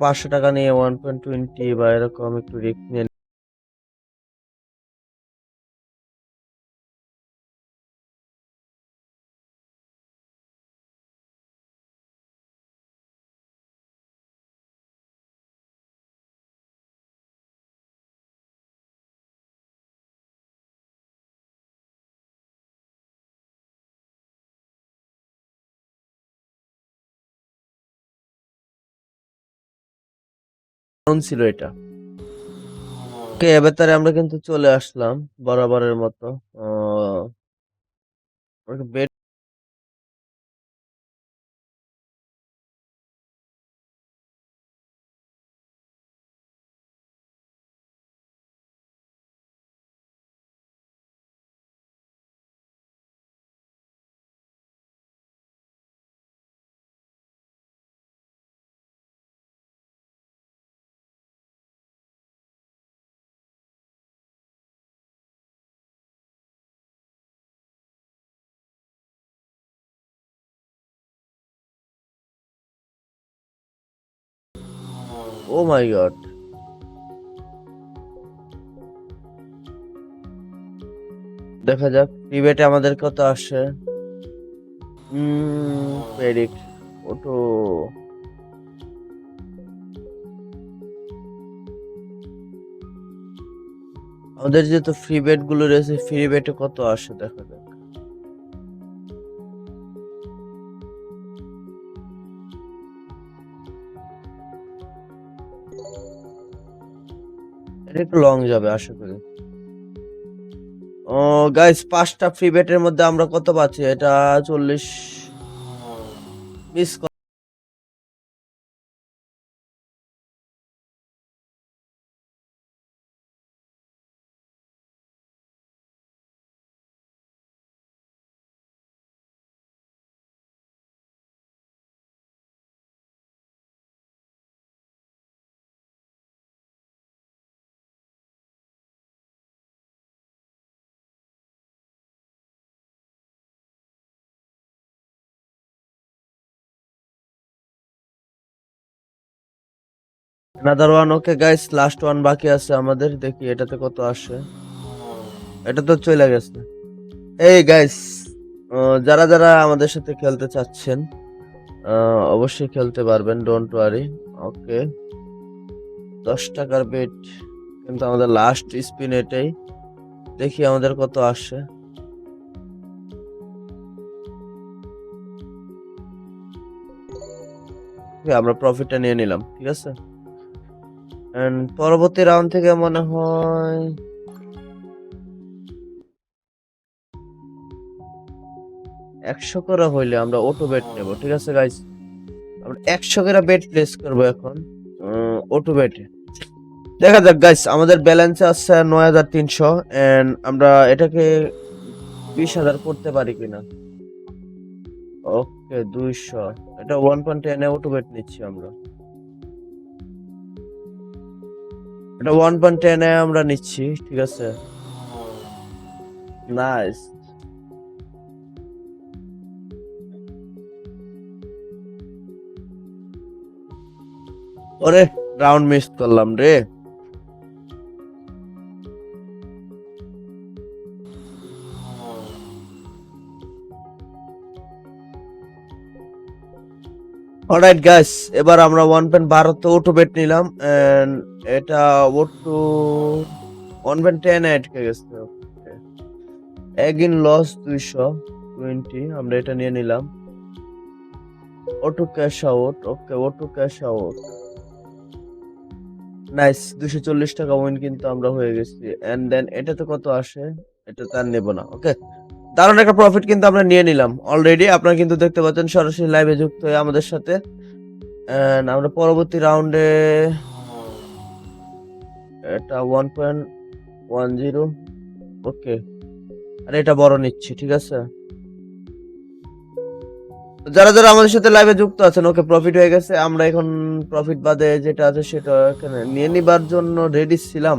পাঁচশো টাকা নিয়ে ওয়ান পয়েন্ট টোয়েন্টি বা এরকম একটু রিস্ক নিয়ে কেমন ছিল এটা। ওকে এবার তারে আমরা কিন্তু চলে আসলাম বরাবরের মতো। বেড ও মাই গড দেখা যাক প্রিভেটে আমাদের কত আসে? পেডিক ওটো আমাদের যেহেতু ফ্রি বেডগুলো রয়েছে ফ্রি বেডে কত আসে দেখা যাক। একটু লং যাবে, আশা করি। ও গাইস পাঁচটা ফ্রি বেটের মধ্যে আমরা কত পাচ্ছি? এটা চল্লিশ miss another one okay guys last one বাকি আছে আমাদের, দেখি এটাতে কত আসে। এটা তো চলে গেছে। এই গাইস যারা যারা আমাদের সাথে খেলতে চাচ্ছেন অবশ্যই খেলতে পারবেন ডোন্ট ওয়ারি ওকে দশ টাকার বেট কিন্তু আমাদের লাস্ট স্পিন এটাই। দেখি আমাদের কত আসে। আমরা প্রফিটটা নিয়ে নিলাম, ঠিক আছে? পরবর্তী রাউন্ড থেকে মনে হয় একশো করে হইলে আমরা অটো বেট নেব, ঠিক আছে গাইস আমরা একশো করে বেট প্লেস করব এখন অটো বেটে দেখা যাক গাইস আমাদের ব্যালেন্স আছে নয় হাজার তিনশো এন্ড আমরা এটাকে বিশ হাজার করতে পারি কিনা। ওকে দুইশো। এটা ওয়ান পয়েন্ট টেনে অটো বেট নিচ্ছি আমরা। এটা ওয়ান পয়েন্ট টেন এ আমরা নিচ্ছি, ঠিক আছে? নাইস ওরে রাউন্ড মিস করলাম রে। অলরাইট গাইস এবার আমরা ওয়ান পয়েন্ট বারোতে অটো বেট নিলাম এটা ওটু ওয়ান পয়েন্ট টেন আটকে গেছে এগিন লস দুইশো টোয়েন্টি আমরা এটা নিয়ে নিলাম। Auto cash out okay auto cash out nice দুশো চল্লিশ টাকা উইন কিন্তু আমরা হয়ে গেছি এন্ড দেন এটাতে কত আসে? এটা তার নেব না ওকে দারুণ একটা প্রফিট কিন্তু আমরা নিয়ে নিলাম। অলরেডি আপনারা কিন্তু দেখতে পাচ্ছেন সরাসরি লাইভে যুক্ত হয়ে আমাদের সাথে। আমরা পরবর্তী রাউন্ডে এটা one point one zero okay আর এটা বড় নিচ্ছি, ঠিক আছে? যারা যারা আমাদের সাথে লাইভে যুক্ত আছেন ওকে প্রফিট হয়ে গেছে। আমরা এখন প্রফিট বাদে যেটা আছে সেটা এখানে নিয়ে নিবার জন্য রেডি ছিলাম।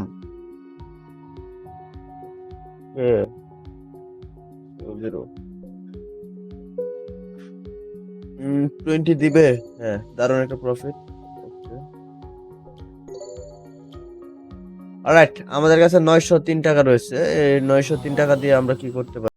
জিরো। টোয়েন্টি দিবে? হ্যাঁ দারুণ একটা প্রফিট রাইট আমাদের কাছে নয়শো তিন টাকা রয়েছে। এই নয়শো তিন টাকা দিয়ে আমরা কি করতে পারি?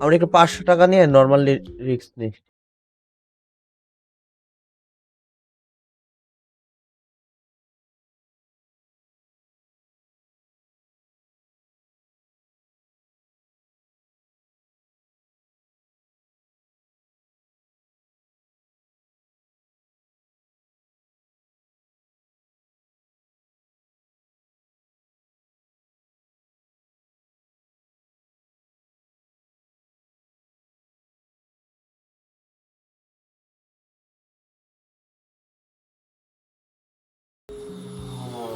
আমরা একটু পাঁচশো টাকা নিয়ে নর্মাল রিস্ক নিই?